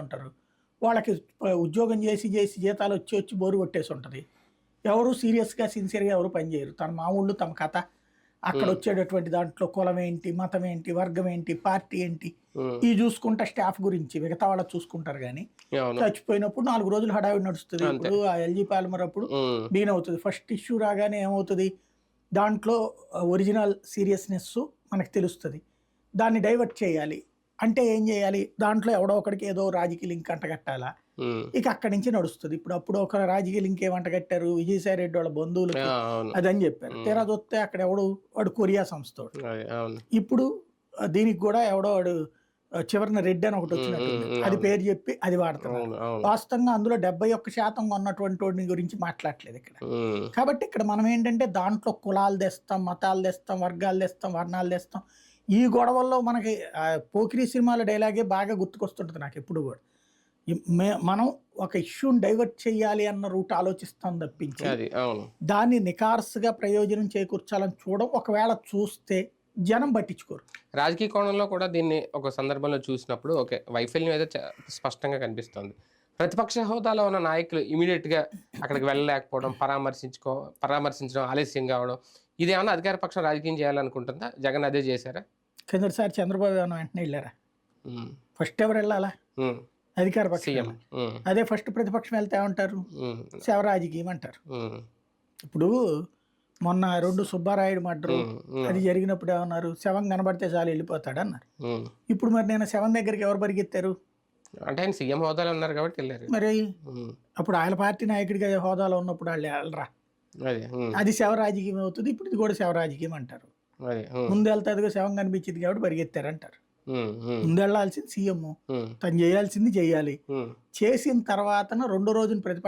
ఉంటారు వాళ్ళకి ఉద్యోగం చేసి చేసి జీతాలు వచ్చి వచ్చి బోరు కొట్టేసి ఉంటుంది ఎవరు సీరియస్గా సిన్సియర్గా ఎవరు పనిచేయరు తన మామూళ్ళు తమ కథ. అక్కడ వచ్చేటటువంటి దాంట్లో కులం ఏంటి మతం ఏంటి వర్గం ఏంటి పార్టీ ఏంటి ఈ చూసుకుంటా స్టాఫ్ గురించి మిగతా వాళ్ళు చూసుకుంటారు కానీ చచ్చిపోయినప్పుడు నాలుగు రోజులు హడావిడి నడుస్తుంది. ఇప్పుడు ఆ ఎల్జీ పాలిమర్ అప్పుడు బీన్ అవుతుంది. ఫస్ట్ ఇష్యూ రాగానే ఏమవుతుంది? దాంట్లో ఒరిజినల్ సీరియస్నెస్ మనకు తెలుస్తుంది. దాన్ని డైవర్ట్ చేయాలి. అంటే ఏం చేయాలి? దాంట్లో ఎవడో ఒకడికి ఏదో రాజకీయ లింక్ అంటగట్టాలా ఇక అక్కడి నుంచి నడుస్తుంది. ఇప్పుడు అప్పుడు ఒక రాజకీయ లింక్ ఏమంటగట్టారు విజయసాయి రెడ్డి వాళ్ళ అవును. అదని చెప్పారు. తీరా చూస్తే అక్కడ ఎవడు? వాడు కొరియా అవును. ఇప్పుడు దీనికి కూడా ఎవడో వాడు చివరిన రెడ్డి అని ఒకటి వచ్చినట్టు అది. పేరు చెప్పి అది అవును వాస్తవంగా అందులో డెబ్బై ఒక్క శాతం ఉన్నటువంటి వాడిని గురించి మాట్లాడలేదు ఇక్కడ. కాబట్టి ఇక్కడ మనం ఏంటంటే దాంట్లో కులాలు తెస్తాం మతాలు తెస్తాం వర్గాలు తెస్తాం వర్ణాలు తెస్తాం. ఈ గొడవల్లో మనకి పోకిరి సినిమాల డైలాగే బాగా గుర్తుకొస్తుంటుంది నాకు ఎప్పుడు కూడా. మనం ఒక ఇష్యూని డైవర్ట్ చేయాలి అన్న రూట్ ఆలోచిస్తాం తప్పించి అది అవును. దాన్ని నికార్సుగా ప్రయోజనం చేకూర్చాలని చూడడం ఒకవేళ చూస్తే జనం పట్టించుకోరు. రాజకీయ కోణంలో కూడా దీన్ని ఒక సందర్భంలో చూసినప్పుడు ఓకే వైఫల్యం అయితే స్పష్టంగా కనిపిస్తుంది. ప్రతిపక్ష హోదాలో ఉన్న నాయకులు immediate గా అక్కడికి వెళ్ళలేకపోవడం పరామర్శించుకో పరామర్శించడం ఆలస్యం కావడం ఇది ఏమన్నా అధికార పక్షం రాజకీయం చేయాలనుకుంటుందా? జగన్ అదే చేశారా? కిందటిసారి చంద్రబాబు ఏమైనా వెంటనే వెళ్ళారా? ఫస్ట్ ఎవరు వెళ్ళాలా? అధికార పక్షం అదే ఫస్ట్ ప్రతిపక్షం వెళ్తే ఏమంటారు? ఉమ్, శవరాజకీయం అంటారు. ఇప్పుడు మొన్న రెండు సుబ్బారాయుడు మర్డరు అది జరిగినప్పుడు ఏమన్నారు? శవం కనబడితే చాలు వెళ్ళిపోతాడు అన్నారు. ఇప్పుడు మరి నేను శవం దగ్గరికి ఎవరు పరిగెత్తారు? అంటే ఆయన సీఎం హోదాలో ఉన్నారు కాబట్టి వెళ్ళారు. మరి అప్పుడు ఆయన పార్టీ నాయకుడిగా హోదాలో ఉన్నప్పుడు వాళ్ళు వెళ్ళరా? అదే. శవ రాజకీయం అవుతుంది ఇప్పుడు ఇది కూడా శవ రాజకీయం అంటారు. ముందు వెళ్తాదిగా శవం కనిపించింది కాబట్టి పరిగెత్తారంటారు. ఉమ్, ఉమ్, ముందు వెళ్ళాల్సింది సీఎం. తను చేయాల్సింది చేయాలి. చేసిన తర్వాత రెండో రోజున ప్రతిపక్ష